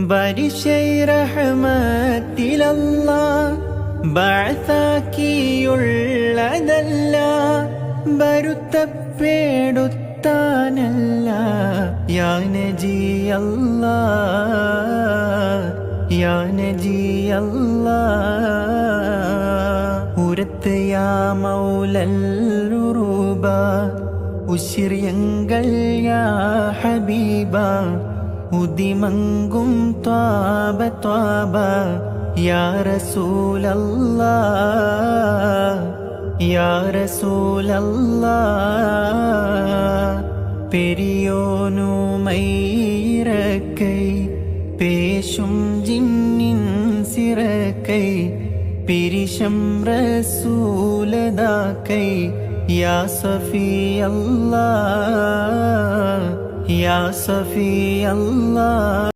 ബരിശൈ റഹ്മത്തിലല്ല ബഅസാക്കിയുള്ളതല്ല യാനജിയല്ല യാനജിയല്ല. ഉരത്ത് യാ മൗലല്ലുറൂബ ഉശിര്യങ്ങൾ യാ ഹബീബ ഉദിമങ്കും ത്വാബ ത്വാബ യാ റസൂലല്ലാ യാ റസൂലല്ലാ പെരിയോനുമൈറക്കൈ പേശും ജിന്നിൻ സിറക്കൈ പിരിശം റസൂലതാക്കൈ യാ സഫി ইয়া সফি আল্লাহ